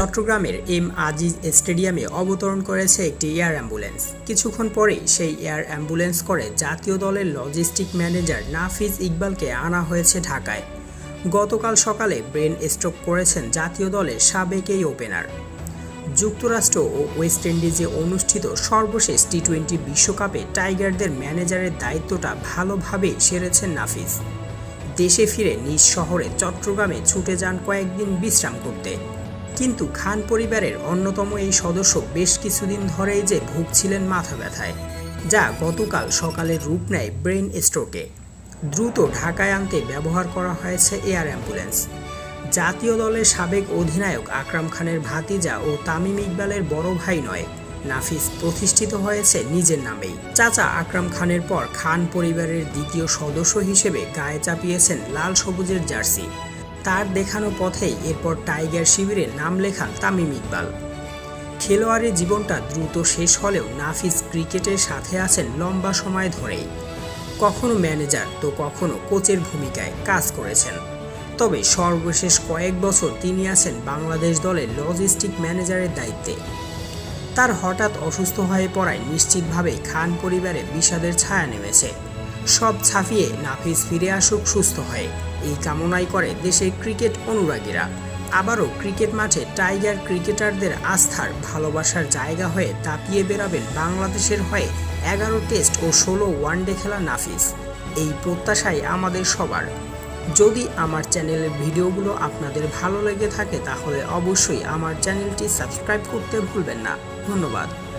চট্টগ্রামের এম আজিজ স্টেডিয়ামে অবতরণ করেছে একটি এয়ার অ্যাম্বুলেন্স। কিছুক্ষণ পরেই সেই এয়ার অ্যাম্বুলেন্স করে জাতীয় দলের লজিস্টিক ম্যানেজার নাফিজ ইকবালকে আনা হয়েছে ঢাকায়। গতকাল সকালে ব্রেন স্ট্রোক করেছেন জাতীয় দলের সাবেক এই ওপেনার। যুক্তরাষ্ট্র ও ওয়েস্ট ইন্ডিজে অনুষ্ঠিত সর্বশেষ টি টোয়েন্টি বিশ্বকাপে টাইগারদের ম্যানেজারের দায়িত্বটা ভালোভাবেই সেরেছেন নাফিজ দেশে ফিরে নিজ শহরে চট্টগ্রামে ছুটে যান কয়েকদিন বিশ্রাম করতে। কিন্তু খান পরিবারের অন্যতম এই সদস্য বেশ কিছুদিন ধরেই যে ভুগছিলেন মাথা ব্যথায়, যা গতকাল সকালে রূপ নেয় ব্রেন স্ট্রোকে। দ্রুত ঢাকায় আনতে ব্যবহার করা হয়েছে এয়ার অ্যাম্বুলেন্স। জাতীয় দলের সাবেক অধিনায়ক আকরাম খানের ভাতিজা ও তামিম ইকবালের বড় ভাই নয়, নাফিস প্রতিষ্ঠিত হয়েছে নিজের নামেই। চাচা আকরাম খানের পর খান পরিবারের দ্বিতীয় সদস্য হিসেবে গায়ে চাপিয়েছেন লাল সবুজের জার্সি। তার দেখানো পথেই এরপর টাইগার শিবিরে নাম লেখান তামিম ইকবাল। খেলোয়াড়ি জীবনটা দ্রুত শেষ হলেও নাফিস ক্রিকেটের সাথে আছেন লম্বা সময় ধরেই। কখনো ম্যানেজার তো কখনো কোচের ভূমিকায় কাজ করেছেন। তবে সর্বশেষ কয়েক বছর তিনি আছেন বাংলাদেশ দলের লজিস্টিক ম্যানেজারের দায়িত্বে। তার হঠাৎ অসুস্থ হয়ে পড়ায় নিশ্চিতভাবে খান পরিবারে বিষাদের ছায়া নেমেছে। সব ছাপিয়ে নাফিস ফিরে আসুক, সুস্থ হয়ে। এই কামনাই করে দেশের ক্রিকেট অনুরাগীরা। আবারও ক্রিকেট মাঠে টাইগার ক্রিকেটারদের আস্থার, ভালোবাসার জায়গা হয়ে তাপিয়ে বেরাবেন বাংলাদেশের হয়ে এগারো টেস্ট ও ষোলো ওয়ানডে খেলা নাফিস। এই প্রত্যাশাই আমাদের সবার। যদি আমার চ্যানেলের ভিডিওগুলো আপনাদের ভালো লেগে থাকে, তাহলে অবশ্যই আমার চ্যানেলটি সাবস্ক্রাইব করতে ভুলবেন না। ধন্যবাদ।